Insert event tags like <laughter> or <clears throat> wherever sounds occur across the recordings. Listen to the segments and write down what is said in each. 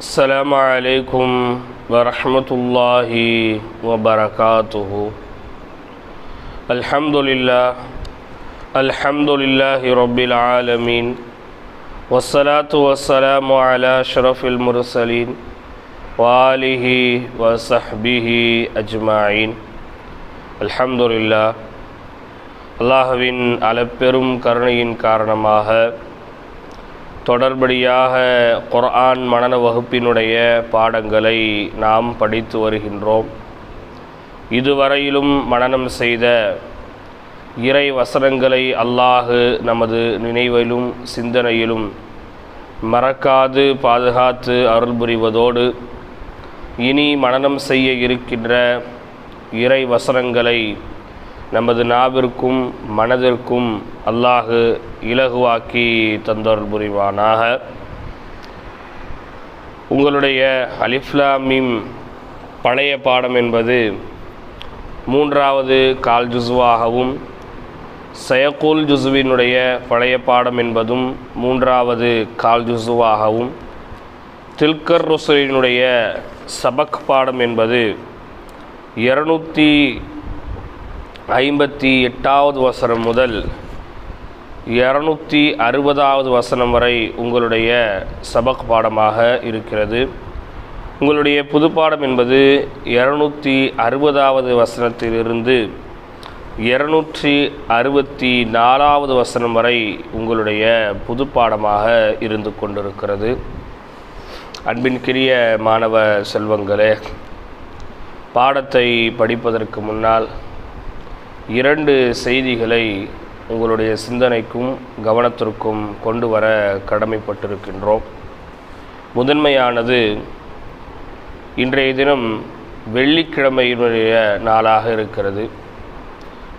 السلام عليكم ورحمة الله وبركاته الحمد لله الحمد لله رب العالمين والصلاة والسلام على أشرف المرسلين وآله وصحبه أجمعين الحمد لله அல்லாஹுவின் அளப்பெரும் கருணையின் காரணமாக தொடர்படியாக குர்ஆன் மனன வகுப்பினுடைய பாடங்களை நாம் படித்து வருகின்றோம். இதுவரையிலும் மனனம் செய்த இறை வசனங்களை அல்லாஹு நமது நினைவிலும் சிந்தனையிலும் மறக்காது பாதுகாத்து அருள் புரிவதோடு இனி மனனம் செய்ய இருக்கின்ற இறை வசனங்களை நமது நாவிற்கும் மனதிற்கும் அல்லாஹு இலகுவாக்கி தந்தொருள் புரிவானாக. உங்களுடைய அலிஃப்லாமிம் பழைய பாடம் என்பது மூன்றாவது கால் ஜுசுவாகவும் சயக்கூல் ஜுசுவினுடைய பழைய பாடம் என்பதும் மூன்றாவது கால் ஜுசுவாகவும் தில்கர் ருசுலினுடைய சபக் பாடம் என்பது இருநூற்றி ஐம்பத்தி எட்டாவது வசனம் முதல் இரநூத்தி அறுபதாவது வசனம் வரை உங்களுடைய சபக் பாடமாக இருக்கிறது. உங்களுடைய புது பாடம் என்பது இரநூத்தி அறுபதாவது வசனத்திலிருந்து இரநூற்றி அறுபத்தி நாலாவது வசனம் வரை உங்களுடைய புது பாடமாக இருந்து கொண்டிருக்கிறது. அன்பின்கிரிய மாணவ செல்வங்களே பாடத்தை படிப்பதற்கு முன்னால் இரண்டு செய்திகளை உங்களுடைய சிந்தனைக்கும் கவனத்திற்கும் கொண்டு வர கடமைப்பட்டிருக்கின்றோம். முதன்மையானது இன்றைய தினம் வெள்ளிக்கிழமையினுடைய நாளாக இருக்கிறது.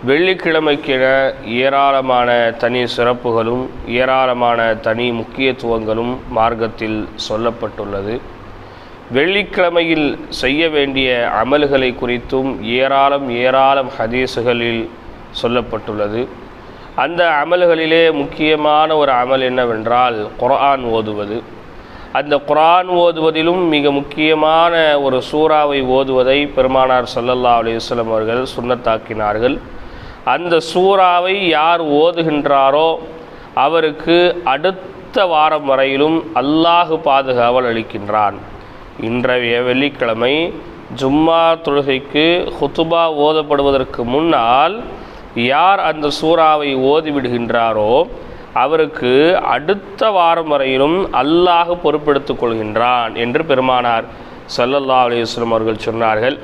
வெள்ளிக்கிழமைக்கிழ ஏராளமான தனி சிறப்புகளும் ஏராளமான தனி முக்கியத்துவங்களும் மார்க்கத்தில் சொல்லப்பட்டுள்ளது. வெள்ளிக்கிழமையில் செய்ய வேண்டிய அமல்களை குறித்தும் ஏராளம் ஏராளம் ஹதீஸுகளில் சொல்லப்பட்டுள்ளது. அந்த அமல்களிலே முக்கியமான ஒரு அமல் என்னவென்றால் குரான் ஓதுவது. அந்த குரான் ஓதுவதிலும் மிக முக்கியமான ஒரு சூறாவை ஓதுவதை பெருமானார் சல்லல்லா அலிஸ்லம் அவர்கள் சுண்ணத்தாக்கினார்கள். அந்த சூறாவை யார் ஓதுகின்றாரோ அவருக்கு அடுத்த வாரம் வரையிலும் அல்லாஹு பாதுகாவல் அளிக்கின்றான். இன்றைய வெள்ளிக்கிழமை ஜும்மா தொழுகைக்கு ஹுத்துபா ஓதப்படுவதற்கு முன்னால் யார் அந்த சூறாவை ஓதிவிடுகின்றாரோ அவருக்கு அடுத்த வாரம் வரையிலும் அல்லாஹ் பொறுப்பெடுத்துக் கொள்கின்றான் என்று பெருமானார் சல்லல்லா அலிஸ்லம் அவர்கள் சொன்னார்கள்.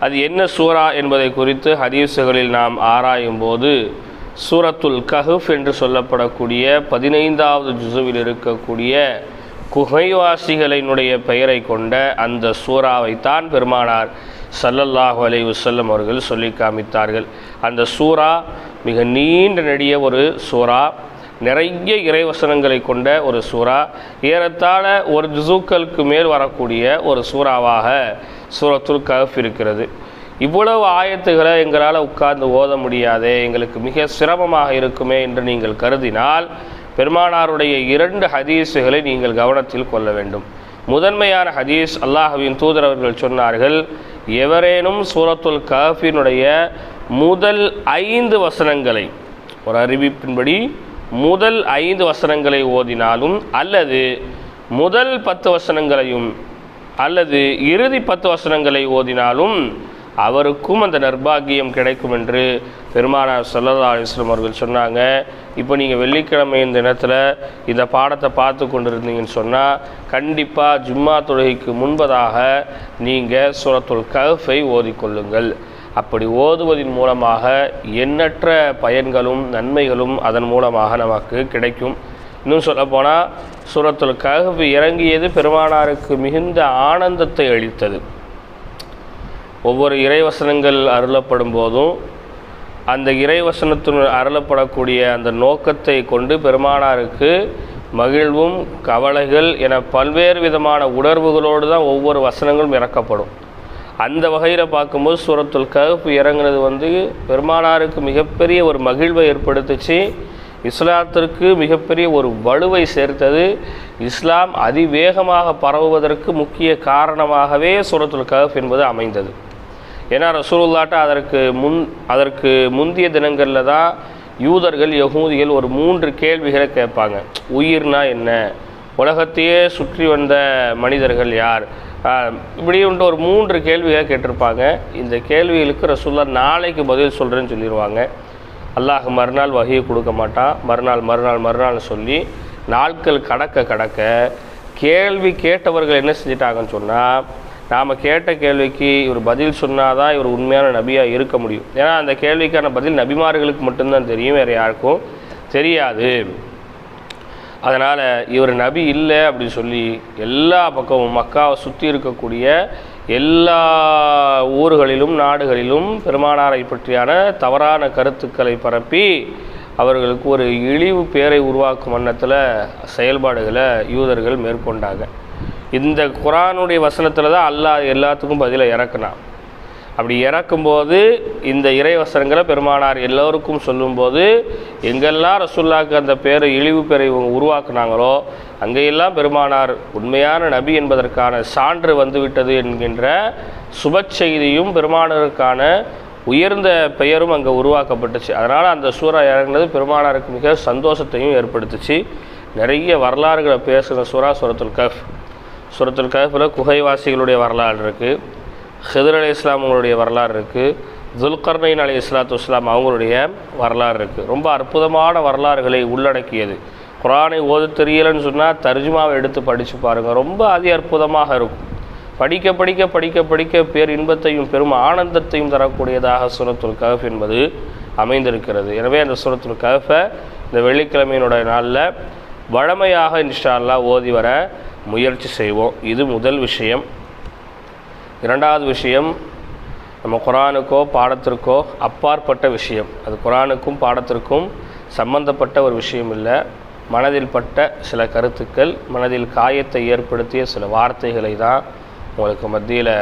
அது என்ன சூரா என்பதை குறித்து ஹதீஸுகளில் நாம் ஆராயும் போது சூரத்துல் கஹுஃப் என்று சொல்லப்படக்கூடிய பதினைந்தாவது ஜுசுவில் இருக்கக்கூடிய குகைவாசிகளினுடைய பெயரை கொண்ட அந்த சூறாவைத்தான் பெருமானார் சல்லல்லாஹு அலை வல்லம் அவர்கள் சொல்லி காமித்தார்கள். அந்த சூறா மிக நீண்ட நெடிய ஒரு சூறா நிறைய இறைவசனங்களை கொண்ட ஒரு சூறா ஏறத்தாழ ஒரு ஜுசூக்களுக்கு மேல் வரக்கூடிய ஒரு சூறாவாக சூரத்துல் கஃப் இருக்கிறது. இவ்வளவு ஆயத்துகளை எங்களால் உட்கார்ந்து ஓத முடியாதே எங்களுக்கு மிக சிரமமாக இருக்குமே என்று நீங்கள் கருதினால் பெருமானாருடைய இரண்டு ஹதீஸுகளை நீங்கள் கவனத்தில் கொள்ள வேண்டும். முதன்மையான ஹதீஸ் அல்லாஹுவின் தூதரவர்கள் சொன்னார்கள் எவரேனும் சூரத்துல் கஃபினுடைய முதல் ஐந்து வசனங்களை ஒரு அறிவிப்பின்படி முதல் ஐந்து வசனங்களை ஓதினாலும் அல்லது முதல் பத்து வசனங்களையும் அல்லது இறுதி பத்து வசனங்களை ஓதினாலும் அவருக்கும் அந்த நர்பாகியம் கிடைக்கும் என்று பெருமானார் சல்லல்லா அலிஸ்லம் அவர்கள் சொன்னாங்க. இப்போ நீங்கள் வெள்ளிக்கிழமை இந்த தினத்தில் இந்த பாடத்தை பார்த்து கொண்டிருந்தீங்கன்னு சொன்னால் கண்டிப்பாக ஜும்மா தொழுகைக்கு முன்பதாக நீங்கள் சூரத்துல் கஃபை ஓதிக்கொள்ளுங்கள் அப்படி ஓதுவதன் மூலமாக எண்ணற்ற பயன்களும் நன்மைகளும் அதன் மூலமாக நமக்கு கிடைக்கும். இன்னும் சொல்லப்போனால் சூரத்துல் கஹப் இறங்கியது பெருமானாருக்கு மிகுந்த ஆனந்தத்தை அளித்தது. ஒவ்வொரு இறைவசனங்கள் அருளப்படும் போதும் அந்த இறைவசனத்தின் அருளப்படக்கூடிய அந்த நோக்கத்தை கொண்டு பெருமானாருக்கு மகிழ்வும் கவலைகள் என பல்வேறு விதமான உணர்வுகளோடு தான் ஒவ்வொரு வசனங்களும் இறக்கப்படும். அந்த வகையில் பார்க்கும்போது சூரத்துல் கஹப் இறங்குனது வந்து பெருமானாருக்கு மிகப்பெரிய ஒரு மகிழ்வை ஏற்படுத்துச்சு. இஸ்லாத்திற்கு மிகப்பெரிய ஒரு வலுவை சேர்த்தது. இஸ்லாம் அதிவேகமாக பரவுவதற்கு முக்கிய காரணமாகவே சூரத்துல் கஹஃப் என்பது அமைந்தது. ஏன்னா ரசூலுல்லாட்ட அதற்கு முன் அதற்கு முந்திய தினங்களில் தான் யூதர்கள் யகூதிகள் ஒரு மூன்று கேள்விகளை கேட்பாங்க. உயிர்னா என்ன? உலகத்தையே சுற்றி வந்த மனிதர்கள் யார்? இப்படி இப்படின்ட்டு ஒரு மூன்று கேள்விகளை கேட்டிருப்பாங்க. இந்த கேள்விகளுக்கு ரசூல்லா நாளைக்கு பதில் சொல்கிறேன்னு சொல்லிடுவாங்க அல்லாஹ் மறுநாள் வகையை கொடுக்க மாட்டான். மறுநாள் மறுநாள் மறுநாள் சொல்லி நாட்கள் கடக்க கடக்க கேள்வி கேட்டவர்கள் என்ன செஞ்சிட்டாங்கன்னு சொன்னால் நாம் கேட்ட கேள்விக்கு இவர் பதில் சொன்னால் தான் இவர் உண்மையான நபியாக இருக்க முடியும். ஏன்னா அந்த கேள்விக்கான பதில் நபிமார்களுக்கு மட்டும்தான் தெரியும் வேறு யாருக்கும் தெரியாது. அதனால் இவர் நபி இல்லை அப்படின்னு சொல்லி எல்லா பக்கமும் மக்காவை சுற்றி இருக்கக்கூடிய எல்லா ஊர்களிலும் நாடுகளிலும் பெருமானாரை பற்றியான தவறான கருத்துக்களை பரப்பி அவர்களுக்கு ஒரு இழிவு பேரை உருவாக்கும் வண்ணத்தில் செயல்பாடுகளை யூதர்கள் மேற்கொண்டாங்க. இந்த குரானுடைய வசனத்தில் தான் அல்லாஹ் எல்லாத்துக்கும் பதிலை இறக்குனான். அப்படி இறக்கும்போது இந்த இறை வசனங்களை பெருமானார் எல்லோருக்கும் சொல்லும்போது எங்கெல்லாம் ரசுல்லாவுக்கு அந்த பேரை இழிவு பேரை இவங்க உருவாக்குனாங்களோ அங்கெல்லாம் பெருமானார் உண்மையான நபி என்பதற்கான சான்று வந்துவிட்டது என்கின்ற சுப செய்தியும் உயர்ந்த பெயரும் அங்கே உருவாக்கப்பட்டுச்சு. அதனால் அந்த சூறா இறங்குனது பெருமானாருக்கு மிக சந்தோஷத்தையும் ஏற்படுத்துச்சு. நிறைய வரலாறுகளை பேசுகிற சூறா சுரத்துல் கஃப் சுரத்துல் கஃபில் குகைவாசிகளுடைய வரலாறு இருக்குது ஹிதர் அலி இஸ்லாமங்களுடைய வரலாறு இருக்குது துல்கர்னைன் அலி இஸ்லாத்து இஸ்லாம் அவங்களுடைய வரலாறு இருக்குது ரொம்ப அற்புதமான வரலாறுகளை உள்ளடக்கியது. குரானை ஓது தெரியலன்னு சொன்னால் தர்ஜுமாவை எடுத்து படித்து பாருங்கள் ரொம்ப அதி அற்புதமாக இருக்கும். படிக்க படிக்க படிக்க படிக்க பேர் இன்பத்தையும் பெரும் ஆனந்தத்தையும் தரக்கூடியதாக சுரத்துல் கஃப் என்பது அமைந்திருக்கிறது. எனவே அந்த சுரத்துல் கஃபை இந்த வெள்ளிக்கிழமையினுடைய நாளில் வழமையாக இன்ஷா அல்லா ஓதி வர முயற்சி செய்வோம். இது முதல் விஷயம். இரண்டாவது விஷயம் நம்ம குரானுக்கோ பாடத்திற்கோ அப்பாற்பட்ட விஷயம். அது குரானுக்கும் பாடத்திற்கும் சம்பந்தப்பட்ட ஒரு விஷயம் இல்லை. மனதில் பட்ட சில கருத்துக்கள் மனதில் காயத்தை ஏற்படுத்திய சில வார்த்தைகளை தான் உங்களுக்கு மத்தியில்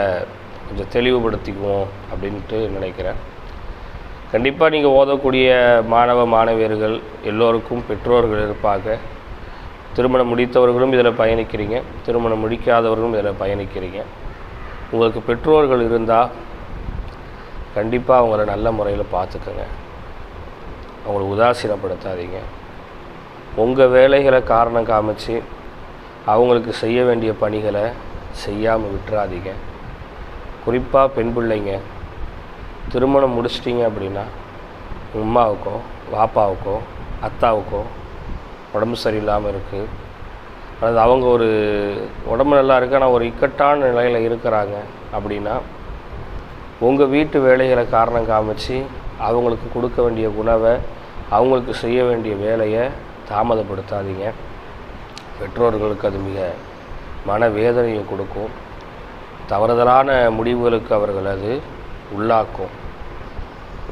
கொஞ்சம் தெளிவுபடுத்திக்குவோம் அப்படின்ட்டு நினைக்கிறேன். கண்டிப்பாக நீங்கள் ஓதக்கூடிய மாணவ மாணவியர்கள் எல்லோருக்கும் பெற்றோர்கள் இருப்பாங்க. திருமணம் முடித்தவர்களும் இதில் பயணிக்கிறீங்க. திருமணம் முடிக்காதவர்களும் இதில் பயணிக்கிறீங்க. உங்களுக்கு பெற்றோர்கள் இருந்தால் கண்டிப்பாக அவங்கள நல்ல முறையில் பார்த்துக்கோங்க. அவங்கள உதாசீனப்படுத்தாதீங்க. உங்கள் வேலைகளை காரணம் காமிச்சு அவங்களுக்கு செய்ய வேண்டிய பணிகளை செய்யாமல் விட்டுறாதீங்க. குறிப்பாக பெண் பிள்ளைங்க திருமணம் முடிச்சிட்டிங்க அப்படின்னா உம்மாவுக்கோ வாப்பாவுக்கோ அத்தாவுக்கோ உடம்பு சரியில்லாமல் இருக்குது அதாவது அவங்க ஒரு உடம்பு நல்லா இருக்கு ஆனால் ஒரு இக்கட்டான நிலையில் இருக்கிறாங்க அப்படின்னா உங்கள் வீட்டு வேலைகளை காரணம் காமிச்சு அவங்களுக்கு கொடுக்க வேண்டிய உணவை அவங்களுக்கு செய்ய வேண்டிய வேலையை தாமதப்படுத்தாதீங்க. பெற்றோர்களுக்கு அது மிக மனவேதனையை கொடுக்கும். தவறுதலான முடிவுகளுக்கு அவர்கள் அது உள்ளாக்கும்.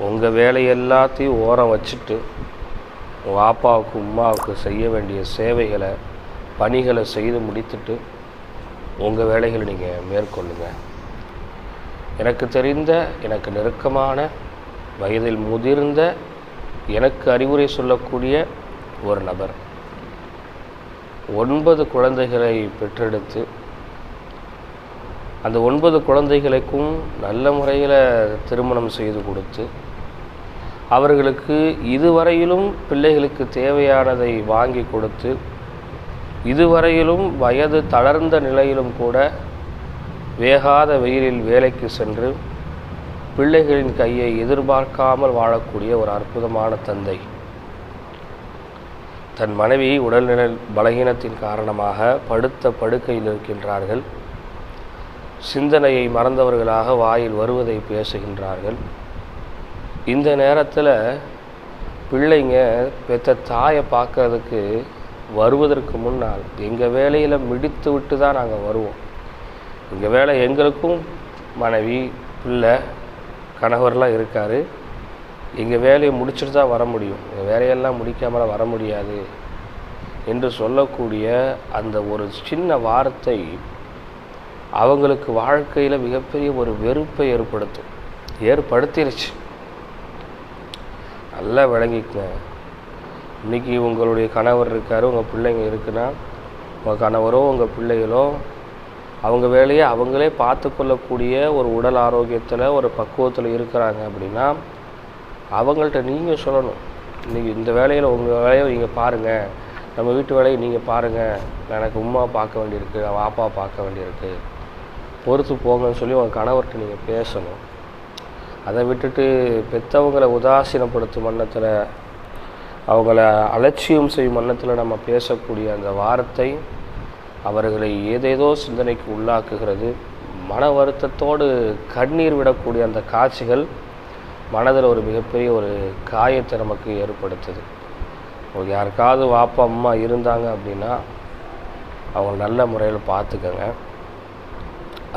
உங்கள் வேலை எல்லாத்தையும் ஓரம் வச்சுட்டு உங்கள் அப்பாவுக்கு உமாவுக்கு செய்ய வேண்டிய சேவைகளை பணிகளை செய்து முடித்துட்டு உங்கள் வேலைகளை நீங்கள் மேற்கொள்ளுங்க. எனக்கு தெரிந்த எனக்கு நெருக்கமான வயதில் முதிர்ந்த எனக்கு அறிவுரை சொல்லக்கூடிய ஒரு நபர். ஒன்பது குழந்தைகளை பெற்றெடுத்து அந்த ஒன்பது குழந்தைகளுக்கும் நல்ல முறையில் திருமணம் செய்து கொடுத்து அவர்களுக்கு இதுவரையிலும் பிள்ளைகளுக்கு தேவையானதை வாங்கி கொடுத்து இதுவரையிலும் வயது தளர்ந்த நிலையிலும் கூட வேகாத வெயிலில் வேலைக்கு சென்று பிள்ளைகளின் கையை எதிர்பார்க்காமல் வாழக்கூடிய ஒரு அற்புதமான தந்தை. தன் மனைவி உடல்நிலை பலகீனத்தின் காரணமாக படுத்த படுக்கையில் இருக்கின்றார்கள் சிந்தனையை மறந்தவர்களாக வாயில் வருவதை பேசுகின்றார்கள். இந்த நேரத்தில் பிள்ளைங்க பெற்ற தாயை பார்க்கறதுக்கு வருவதற்கு முன்னால் எங்கள் வேலையில் மிடித்து விட்டு தான் நாங்கள் வருவோம். எங்கள் வேலை எங்களுக்கும் மனைவி பிள்ளை கணவர்லாம் இருக்கார். எங்கள் வேலையை முடிச்சுட்டு தான் வர முடியும். எங்கள் வேலையெல்லாம் முடிக்காமல் வர முடியாது என்று சொல்லக்கூடிய அந்த ஒரு சின்ன வார்த்தை அவங்களுக்கு வாழ்க்கையில் மிகப்பெரிய ஒரு வெறுப்பை ஏற்படுத்தும் ஏற்படுத்திருச்சு. நல்லா விளங்கிக்கங்க. இன்றைக்கி உங்களுடைய கணவர் இருக்கார் உங்கள் பிள்ளைங்க இருக்குன்னா உங்கள் கணவரோ உங்கள் பிள்ளைகளோ அவங்க வேலையை அவங்களே பார்த்து கொள்ளக்கூடிய ஒரு உடல் ஆரோக்கியத்தில் ஒரு பக்குவத்தில் இருக்கிறாங்க அப்படின்னா அவங்கள்ட்ட நீங்கள் சொல்லணும். இன்றைக்கி இந்த வேலையில் உங்கள் வேலையை நீங்கள் பாருங்கள் நம்ம வீட்டு வேலையை நீங்கள் பாருங்கள் எனக்கு உமா பார்க்க வேண்டியிருக்கு வாப்பா பார்க்க வேண்டியிருக்கு. பொறுத்து போங்கன்னு சொல்லி உங்கள் கணவர்கிட்ட நீங்கள் பேசணும். அதை விட்டுட்டு பெற்றவங்களை உதாசீனப்படுத்தும் வண்ணத்தில் அவங்கள அலட்சியம் செய்யும் வண்ணத்தில் நம்ம பேசக்கூடிய அந்த வார்த்தை அவர்களை ஏதேதோ சிந்தனைக்கு உள்ளாக்குகிறது. மன வருத்தத்தோடு கண்ணீர் விடக்கூடிய அந்த காட்சிகள் மனதில் ஒரு மிகப்பெரிய ஒரு காயத்தை நமக்கு ஏற்படுத்துது. யாருக்காவது வாப்பா அம்மா இருந்தாங்க அப்படின்னா அவங்க நல்ல முறையில் பார்த்துக்கங்க.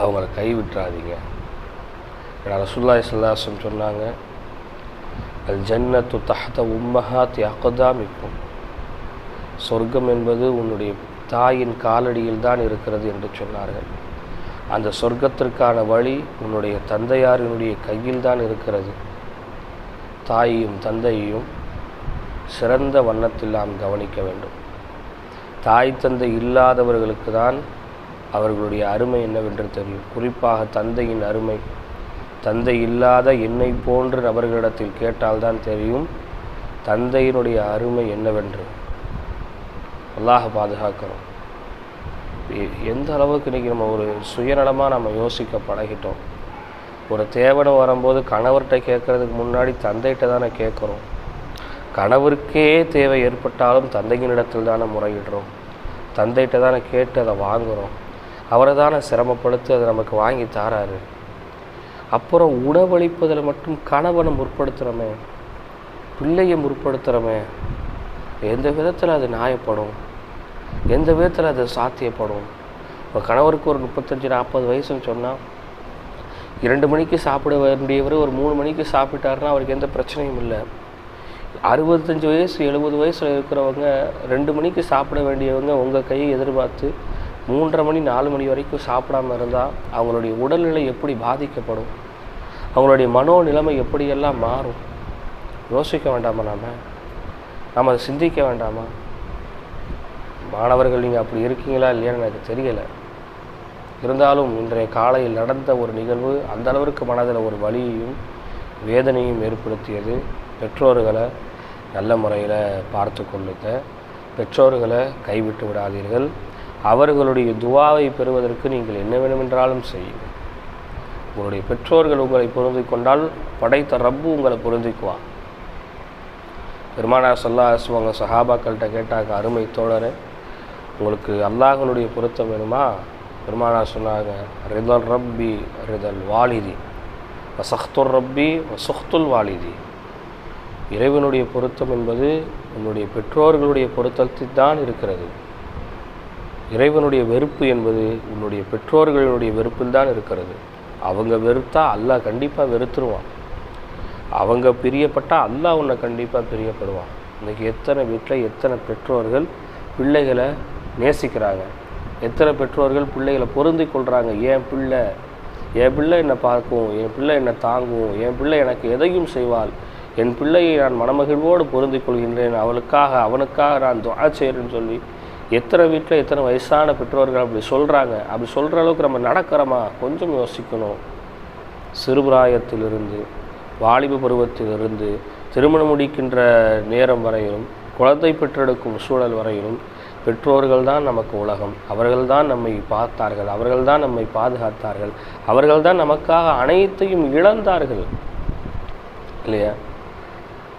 அவங்கள கைவிட்டுறாதீங்க. ஏன்னா ரசுல்லாய் சல்லாசம் சொன்னாங்க அல் ஜன்னத்து தஹ்த உம்மஹாத் அகதாமிக்கும் சொர்க்கம் என்பது உன்னுடைய தாயின் காலடியில் தான் இருக்கிறது என்று சொன்னார்கள். அந்த சொர்க்கத்திற்கான வழி உன்னுடைய தந்தையாரினுடைய கையில் தான் இருக்கிறது. தாயையும் தந்தையையும் சிறந்த வண்ணத்தில் நாம் கவனிக்க வேண்டும். தாய் தந்தை இல்லாதவர்களுக்கு தான் அவர்களுடைய அருமை என்னவென்று தெரியும். குறிப்பாக தந்தையின் அருமை தந்தை இல்லாத என்னை போன்ற நபர்களிடத்தில் கேட்டால்தான் தெரியும் தந்தையினுடைய அருமை என்னவென்று. அல்லாஹ் பாதுகாக்கிறோம் எந்த அளவுக்கு இன்றைக்கி நம்ம ஒரு சுயநலமாக நம்ம யோசிக்க பழகிட்டோம். ஒரு தேவனை வரும்போது கணவர்கிட்ட கேட்கறதுக்கு முன்னாடி தந்தைகிட்ட தானே கேட்குறோம். கணவருக்கே தேவை ஏற்பட்டாலும் தந்தையினிடத்தில் தானே முறையிடுறோம். தந்தைகிட்ட தானே கேட்டு அதை வாங்குகிறோம் அவரை தானே சிரமப்படுத்தி அதை நமக்கு வாங்கி தாராரு. அப்புறம் உணவளிப்பதில் மட்டும் கணவனை முற்படுத்துகிறோமே பிள்ளையை முற்படுத்துகிறோமே எந்த விதத்தில் அது நியாயப்படும்? எந்த விதத்தில் அது சாத்தியப்படும்? இப்போ கணவருக்கு ஒரு முப்பத்தஞ்சு நாற்பது வயசுன்னு சொன்னால் இரண்டு மணிக்கு சாப்பிட வேண்டியவர் ஒரு மூணு மணிக்கு சாப்பிட்டாருன்னா அவருக்கு எந்த பிரச்சனையும் இல்லை. அறுபத்தஞ்சு வயசு எழுபது வயசில் இருக்கிறவங்க ரெண்டு மணிக்கு சாப்பிட வேண்டியவங்க உங்கள் கையை எதிர்பார்த்து மூன்றரை மணி நாலு மணி வரைக்கும் சாப்பிடாம இருந்தால் அவங்களுடைய உடல்நிலை எப்படி பாதிக்கப்படும்? அவங்களுடைய மனோநிலைமை எப்படியெல்லாம் மாறும்? யோசிக்க வேண்டாமா நாம்? நாம் அதை சிந்திக்க வேண்டாமா? மாணவர்கள் நீங்கள் அப்படி இருக்கீங்களா இல்லையான்னு எனக்கு தெரியலை. இருந்தாலும் இன்றைய காலையில் நடந்த ஒரு நிகழ்வு அந்த அளவிற்கு மனதில் ஒரு வழியையும் வேதனையும் ஏற்படுத்தியது. பெற்றோர்களை நல்ல முறையில் பார்த்து கொள்ளுங்க. பெற்றோர்களை கைவிட்டு விடாதீர்கள். அவர்களுடைய துவாவை பெறுவதற்கு நீங்கள் என்ன வேண்டுமென்றாலும் செய்யுங்கள். உங்களுடைய பெற்றோர்கள் உங்களை பொருந்திக் கொண்டால் படைத்த ரப்பு உங்களை பொருந்திக்குவான். பெருமானா சொல்லா அவங்க சஹாபாக்கள்கிட்ட கேட்டாங்க அருமை தோழர் உங்களுக்கு அல்லாஹனுடைய பொருத்தம் வேணுமா? பெருமானா சொன்னாங்க ரிதல் ரப்பி ரிதல் வாலிதி வசஹ்துர் ரப்பி வசுஹ்துல் வாலிதி. இறைவனுடைய பொருத்தம் என்பது உன்னுடைய பெற்றோர்களுடைய பொருத்தத்தில் தான் இருக்கிறது. இறைவனுடைய வெறுப்பு என்பது உன்னுடைய பெற்றோர்களினுடைய வெறுப்பில் தான் இருக்கிறது. அவங்க வெறுத்தா அல்லாஹ் கண்டிப்பாக வெறுத்துருவான். அவங்க பிரியப்பட்டால் அல்லாஹ் உன்னை கண்டிப்பாக பிரியப்படுவான். இன்றைக்கி எத்தனை வீட்டில் எத்தனை பெற்றோர்கள் பிள்ளைகளை நேசிக்கிறாங்க? எத்தனை பெற்றோர்கள் பிள்ளைகளை பொருந்தி கொள்கிறாங்க என் பிள்ளை? என் பிள்ளை என்னை பார்க்கும் என் பிள்ளை என்னை தாங்கும் என் பிள்ளை எனக்கு எதையும் செய்வாள்? என் பிள்ளையை நான் மனமகிழ்வோடு பொருந்திக் கொள்கின்றேன். அவளுக்காக அவனுக்காக நான் துவா செய்கிறேன்னு சொல்லி எத்தனை வீட்டில் எத்தனை வயசான பெற்றோர்கள் அப்படி சொல்கிறாங்க அப்படி சொல்கிற அளவுக்கு நம்ம நடக்கிறோமா? கொஞ்சம் யோசிக்கணும். சிறுபிராயத்திலிருந்து வாலிப பருவத்திலிருந்து திருமணம் முடிக்கின்ற நேரம் வரையிலும் குழந்தை பெற்றெடுக்கும் சூழல் வரையிலும் பெற்றோர்கள் தான் நமக்கு உலகம். அவர்கள்தான் நம்மை பார்த்தார்கள். அவர்கள்தான் நம்மை பாதுகாத்தார்கள். அவர்கள்தான் நமக்காக அனைத்தையும் இழந்தார்கள். இல்லையா?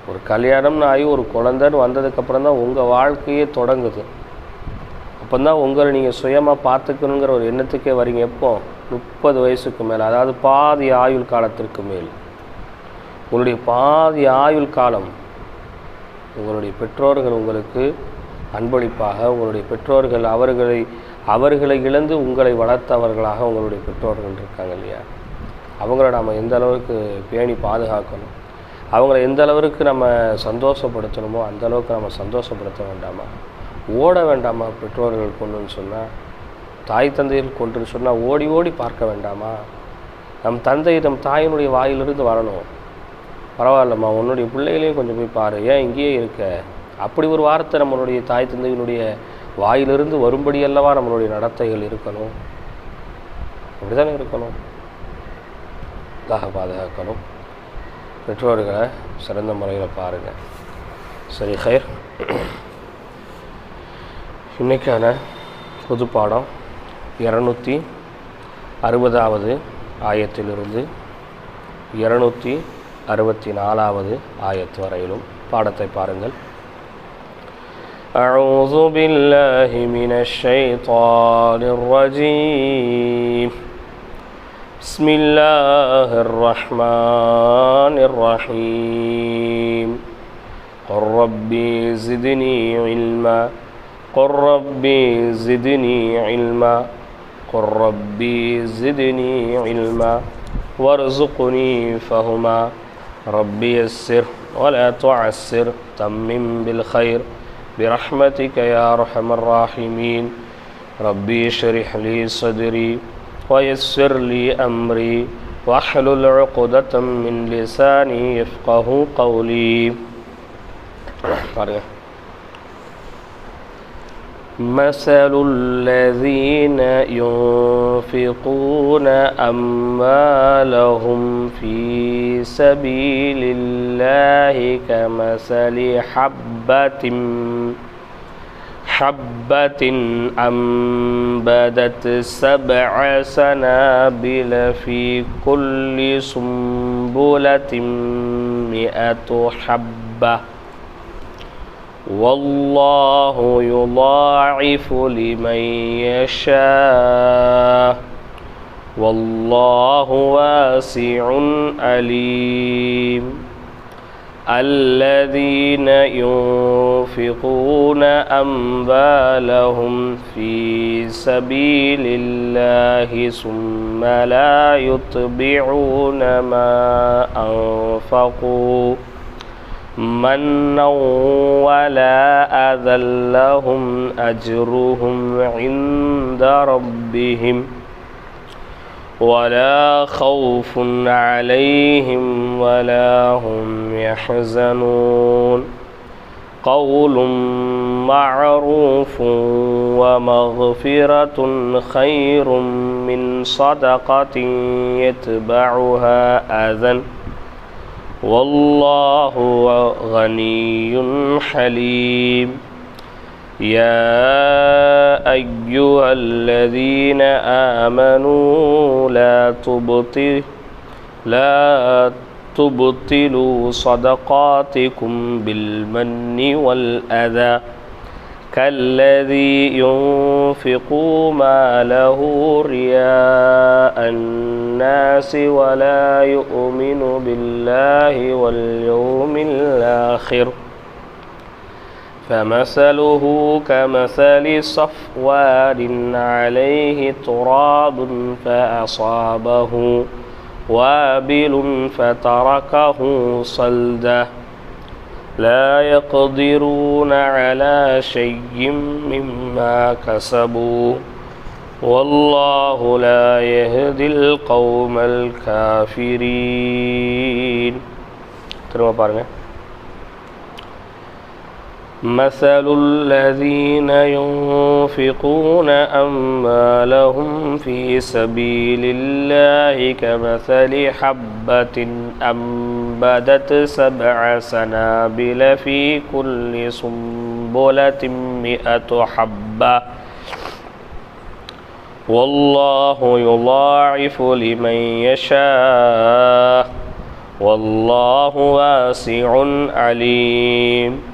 ஒரு கல்யாணம்னு ஆகி ஒரு குழந்தைன்னு வந்ததுக்கப்புறம் தான் உங்கள் வாழ்க்கையே தொடங்குது. அப்போ தான் உங்களை நீங்கள் சுயமாக பார்த்துக்கணுங்கிற ஒரு எண்ணத்துக்கே வரீங்க. எப்போ? முப்பது வயசுக்கு மேலே. அதாவது பாதி ஆயுள் காலத்திற்கு மேல். உங்களுடைய பாதி ஆயுள் காலம் உங்களுடைய பெற்றோர்கள் உங்களுக்கு அன்பளிப்பாக உங்களுடைய பெற்றோர்கள் அவர்களை அவர்களை இழந்து உங்களை வளர்த்தவர்களாக உங்களுடைய பெற்றோர்கள் இருக்காங்க இல்லையா? அவங்கள நாம் எந்த அளவுக்கு பேணி பாதுகாக்கணும்? அவங்கள எந்த அளவுக்கு நம்ம சந்தோஷப்படுத்தணுமோ அந்த அளவுக்கு நம்ம சந்தோஷப்படுத்த வேண்டாமா? ஓட வேண்டாமா பெற்றோர்கள் கொண்டுன்னு சொன்னால் தாய் தந்தையில் கொண்டுன்னு சொன்னால் ஓடி ஓடி பார்க்க வேண்டாமா? நம் தந்தை நம் தாயினுடைய வாயிலிருந்து வரணும். பரவாயில்லம்மா உன்னுடைய பிள்ளைகளையும் கொஞ்சம் போய் பாரு. ஏன் இங்கேயே இருக்க? அப்படி ஒரு வார்த்தை நம்மளுடைய தாய் தந்தையினுடைய வாயிலிருந்து வரும்படி அல்லவா நம்மளுடைய நடத்தைகள் இருக்கணும்? அப்படிதானே இருக்கணும்? தாக பாதுகாக்கணும். பெற்றோர்களை சிறந்த முறையில் பாருங்கள் சரி ஹைர் இன்னைக்கான பொது பாடம் இரநூத்தி அறுபதாவது ஆயத்திலிருந்து இருநூற்றி அறுபத்தி நாலாவது ஆயத்து வரையிலும் பாடத்தை பாருங்கள் أعوذ بالله من الشيطان الرجيم بسم الله الرحمن الرحيم قل ربي زدني علما قل ربي زدني علما قل ربي زدني علما وارزقني فهما. ربي يسر ولا تعسر تمم بالخير برحمتك يا أرحم الراحمين. ربي اشرح لي صدري ويسر لي أمري واحلل عقدة من لساني يفقه قولي. <clears throat> مثل الذين ينفقون أموالهم في سبيل الله كمثل حبة حبة أنبدت سبع سنابل في كل سنبلة مئة حبة. والله يضاعف لمن يشاء. والله واسع عليم الذين ينفقون أموالهم في سبيل الله ثم لا يتبعون ما أنفقوا. منا ولا أذى لهم أجرهم عند ربهم ولا خوف عليهم ولا هم يحزنون قول معروف ومغفرة خير من صدقة يتبعها أذى والله غني حليم. يا أيها الذين آمنوا لا تبطل لا تبطلوا صدقاتكم بالمن والأذى. كالذي ينفق ماله رياء الناس ولا يؤمن بالله واليوم الآخر فمثله كمثل صفوان عليه تراب فأصابه وابل فتركه صلدة لا يقدرون على شيء مما كسبوا والله لا يهدي القوم الكافرين திரும்ப பாருங்க مثل الذين ينفقون أموالهم في سبيل الله كمثل حبة أنبدت سبع سنابل في كل سنبلة مئة حبة. والله يضاعف لمن يشاء. والله واسع عليم.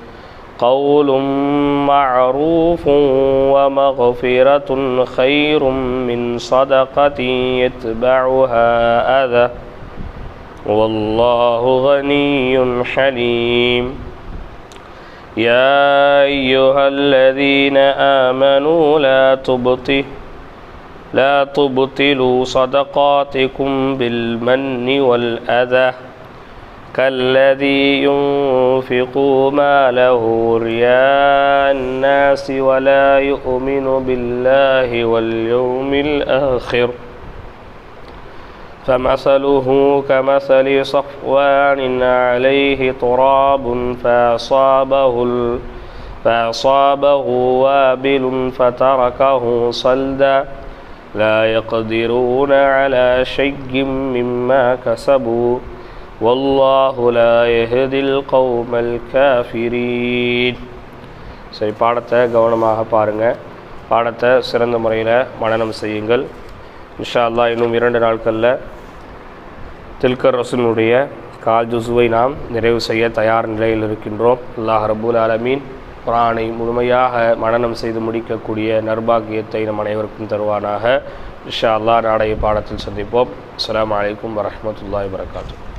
قول معروف ومغفرة خير من صدقة يتبعها أذى. والله غني حليم. يا أيها الذين آمنوا لا تبطئ لا تبطلوا صدقاتكم بالمن والأذى. كالذي ينفق ماله رياء الناس ولا يؤمن بالله واليوم الآخر. فمثله كمثل صفوان عليه تراب فأصابه ال... فأصابه وابل فتركه صلدا. لا يقدرون على شيء مما كسبوا. வல்லாஹு எஹதில் கௌமல் கஃபிரீன். சரி பாடத்தை கவனமாக பாருங்கள் பாடத்தை சிறந்த முறையில் மனனம் செய்யுங்கள். இன்ஷா அல்லா இன்னும் இரண்டு நாட்களில் தில்கர் ரசூலுடைய கால் ஜுசுவை நாம் நிறைவு செய்ய தயார் நிலையில் இருக்கின்றோம். அல்லாஹ் ரபுல் அலமீன் குரானை முழுமையாக மனனம் செய்து முடிக்கக்கூடிய நர்பாகியத்தை நம் அனைவருக்கும் தருவானாக. இஷா அல்லா நாடைய பாடத்தில் சந்திப்போம். அஸ்லாம் வலைக்கம் வரமத்துல்லாய் வரகாத்து